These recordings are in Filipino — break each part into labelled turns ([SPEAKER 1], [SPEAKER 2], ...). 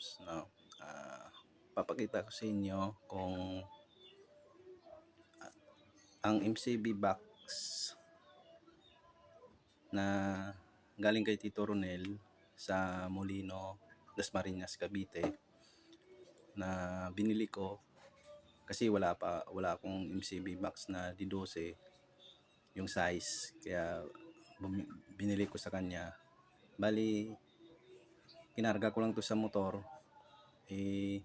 [SPEAKER 1] Paps, no? Ah, papakita ko sa inyo kung ah, ang MCB box na galing kay Tito Ronel sa Molino, Dasmariñas, Cavite na binili ko kasi wala pa wala akong MCB box na D12 yung size kaya binili ko sa kanya bali kinarga ko lang to sa motor eh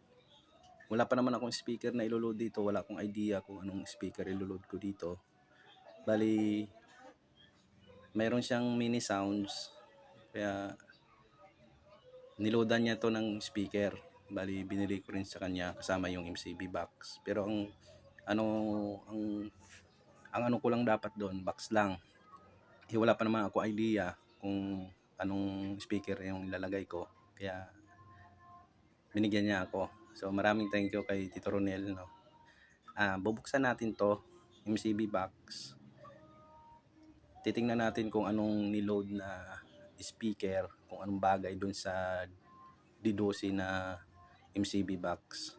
[SPEAKER 1] wala pa naman akong speaker na iloload dito wala akong idea kung anong speaker iloload ko dito. Bali mayroon siyang mini sounds kaya niloadan niya to ng speaker. Bali binili ko rin sa kanya kasama yung MCB box. Pero ang ano ang ang ano ko lang dapat doon box lang. Eh, wala pa naman ako idea kung anong speaker yung ilalagay ko kaya binigyan niya ako. So maraming thank you kay Tito Ronel no? Ah bubuksan natin to MCB box. Titingnan natin kung anong niload na speaker kung anong bagay doon sa D12 na MCB box.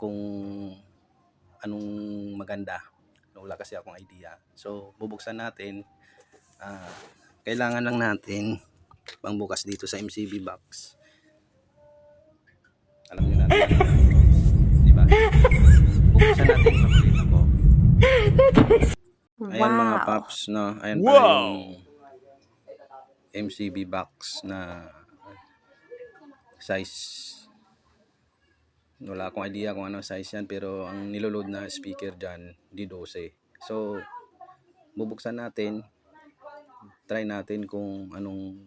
[SPEAKER 1] Kung anong maganda. Wala kasi akong idea. So bubuksan natin. Ah, kailangan lang natin pangbukas dito sa MCB box. Alam niyo natin di ba? Bubuksan natin papakita ko ayan mga paps no? Ayan pala yung MCB box na size. Wala akong idea kung anong size yan pero ang niloload na speaker dyan D12 so bubuksan natin try natin kung anong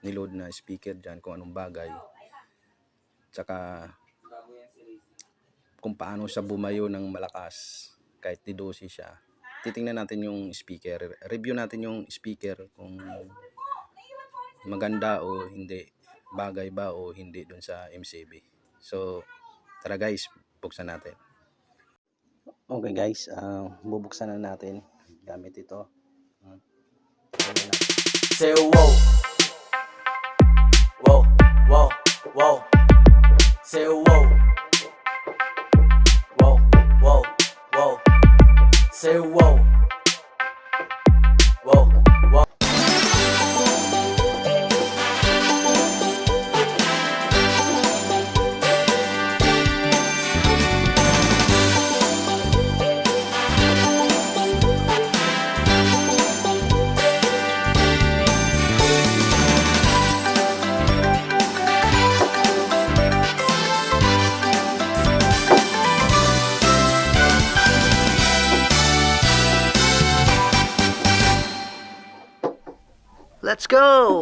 [SPEAKER 1] niload na speaker dyan kung anong bagay. Tsaka kung paano siya bumayo ng malakas kahit D12 siya. Titingnan natin yung speaker. Review natin yung speaker kung maganda o hindi bagay ba o hindi dun sa MCB so tara guys buksan natin. Okay guys ah, bubuksan na natin gamit ito.
[SPEAKER 2] Say whoa. Whoa, whoa, whoa. Say whoa. Whoa, whoa, whoa. Say whoa.
[SPEAKER 3] Let's go!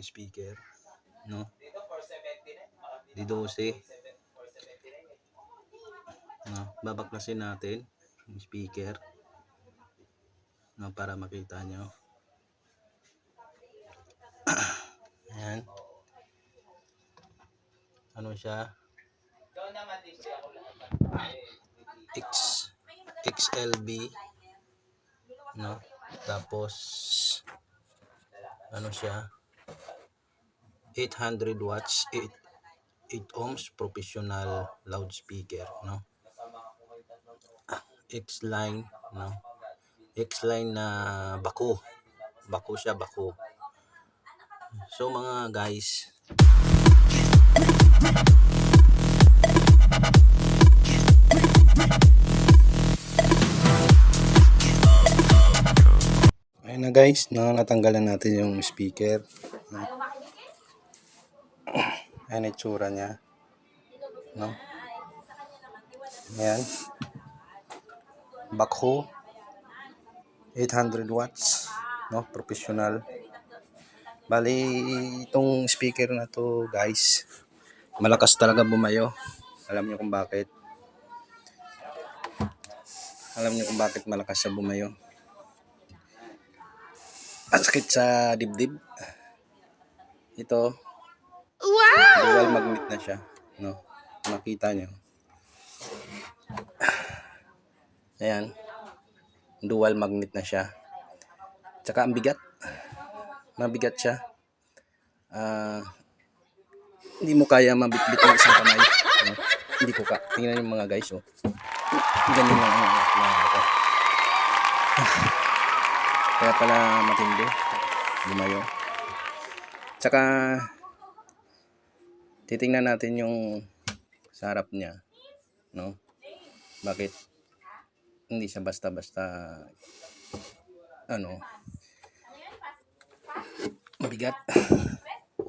[SPEAKER 1] Speaker. No? D12. No? Babaklasin natin yung speaker. Para makita nyo. Ayan. Ano siya? X XLB no tapos ano siya 800 watts 8 8 ohms professional loudspeaker no X line no X line na bako bako siya bako so mga guys Ayun na guys, no, natanggalan natin yung speaker. Ayan itsura niya. No. Ayan. Backhoe. 800 watts. No, professional. Bali, itong speaker na to guys, malakas talaga bumayo. Alam niyo kung bakit. Alam niyo kung bakit malakas siya bumayo. Ang sakit sa dibdib. Ito. Wow! Dual magnet na siya. No? Makita nyo. Ayan. Dual magnet na siya. Tsaka ang bigat. Mabigat siya. Ah, hindi mo kaya mabitbit ng isang kamay. No? Hindi ko ka. Tingnan yung mga guys, oh. Ganyan lang ang mga ko. Kaya pala matindi. Lumayo. Tsaka, titingnan natin yung sa harap niya. No? Bakit hindi siya basta-basta ano mabigat.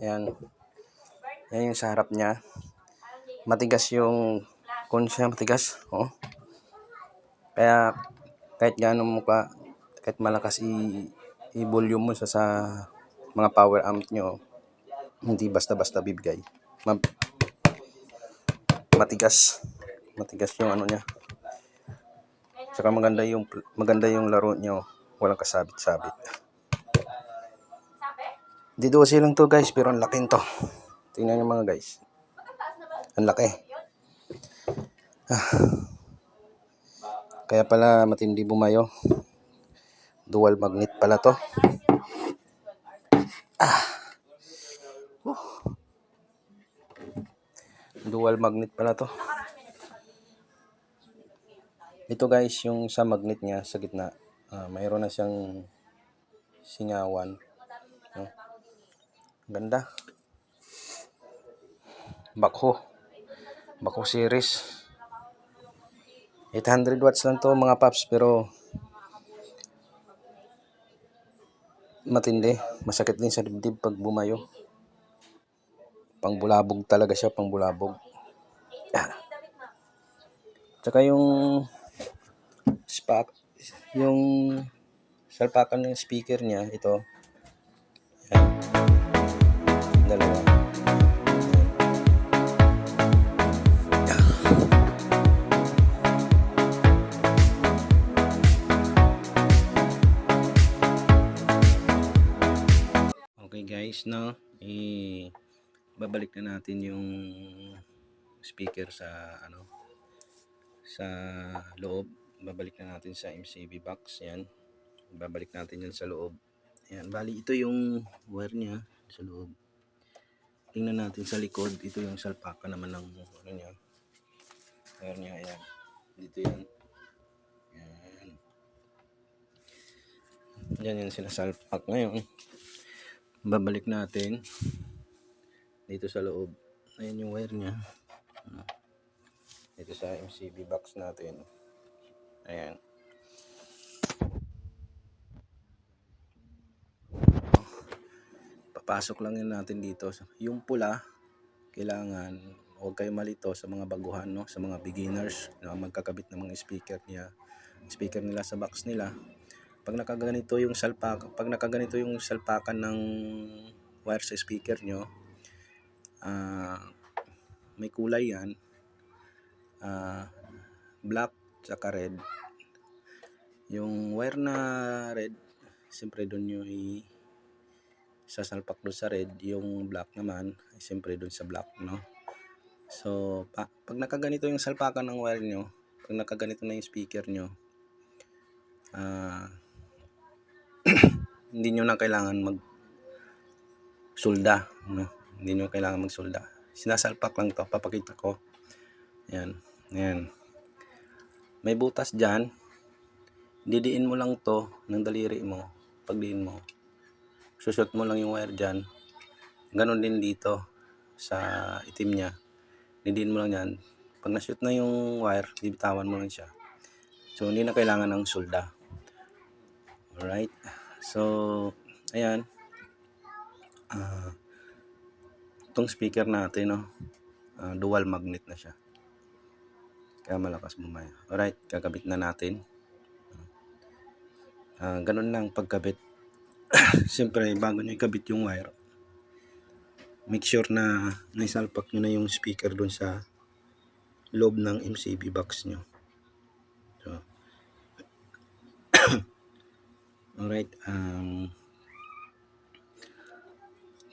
[SPEAKER 1] Yan. Yan yung sa harap niya. Matigas yung kung siya matigas. Oh. Kaya kahit gaano mo ka kahit malakas i-volume mo sa, sa mga power amp nyo, hindi basta-basta bibigay. Ma- matigas. Matigas yung ano niya. Saka maganda yung maganda yung laro nyo. Walang kasabit-sabit. Di 12 lang to guys, pero ang laki to. Tingnan nyo mga guys. Ang laki. Ah. Kaya pala matindi bumayo. Dual magnet pala to. Ah. Dual magnet pala to. Ito guys, yung sa magnet niya sa gitna, ah, mayroon na siyang singawan. No? Ganda. Bakho. Bakho series. 800 watts lang to mga paps pero matindi. Masakit din sa dibdib pag bumayo. Pangbulabog talaga siya, pangbulabog. Ah. Tsaka yung spak, yung salpakan ng speaker niya, ito. Yan. Dalawa. Okay guys, no? I babalik na natin yung speaker sa ano sa loob. Babalik na natin sa MCB box. Yan. Babalik natin yan sa loob. Yan. Bali, ito yung wire niya sa loob. Tingnan natin sa likod. Ito yung salpaka naman ng ano niya. Wire niya. Ayan. Dito yan. Yan. Yan yung sinasalpak ngayon babalik natin dito sa loob ayan yung wire Ano? dito sa MCB box natin ayan. Papasok lang yun natin dito yung pula kailangan huwag kayo malito sa mga baguhan no? Sa mga beginners na magkakabit ng mga speaker niya speaker nila sa box nila. Pag nakaganito yung salpak pag nakaganito yung salpakan ng wire sa speaker nyo ah, may kulay yan. Ah, black tsaka red. Yung wire na red siyempre doon nyo i sasalpak doon sa red. Yung black naman siyempre doon sa black no? So pa, pag nakaganito yung salpakan ng wire nyo pag nakaganito na yung speaker nyo ah hindi nyo na kailangan mag sulda no? Hindi nyo kailangan magsulda. Sinasalpak lang to papakita ko. Yan yan may butas dyan. Didiin mo lang to ng daliri mo pagdiin mo. Susot mo lang yung wire dyan. Ganon din dito sa itim niya. Didiin mo lang yan. Pag nashoot na yung wire bibitawan mo lang siya. So hindi na kailangan ng sulda. Alright. So ayan. Ah itong speaker natin no? Ah, dual magnet na siya kaya malakas bumaya alright kakabit na natin. Ah, ganun lang pagkabit. Siyempre bago nyo ikabit yung wire make sure na naisalpak nyo na yung speaker dun sa loob ng MCB box nyo. So alright um,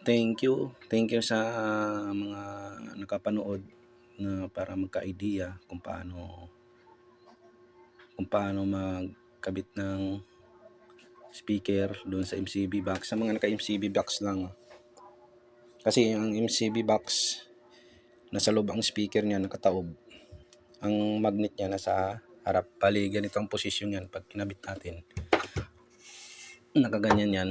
[SPEAKER 1] thank you. Thank you sa mga nakapanood na para magka-idea kung paano kung paano magkabit ng speaker doon sa MCB box. Sa mga naka-MCB box lang. Kasi ang MCB box nasa loob ang speaker niya nakataob. Ang magnet niya nasa harap. Bali, ganito ang posisyon yan pag kinabit natin. Nakaganyan yan.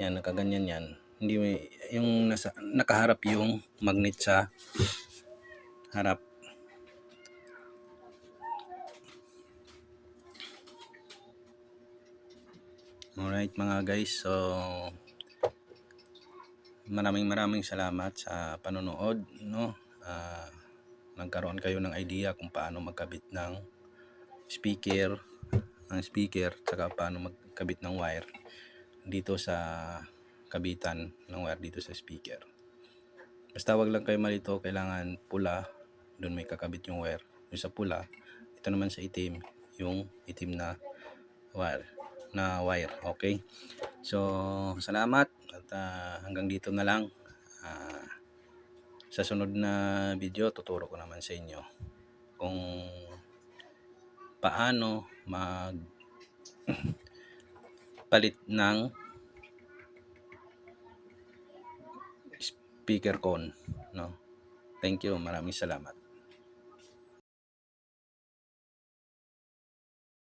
[SPEAKER 1] Yan, nakaganyan yan. Hindi may, yung nasa, nakaharap yung magnet sa harap. Alright mga guys, so maraming maraming salamat sa panonood, no? Ah, nagkaroon kayo ng idea kung paano magkabit ng speaker, ng speaker, tsaka paano magkabit ng wire dito sa kabitan ng wire dito sa speaker. Basta wag lang kayo malito, kailangan pula, doon may kakabit yung wire. Yung sa pula, ito naman sa itim, yung itim na wire na wire, okay? So, salamat at ah, hanggang dito na lang. Ah, sa sunod na video, tuturo ko naman sa inyo kung paano mag palit ng speaker con, no? Thank you, maraming salamat.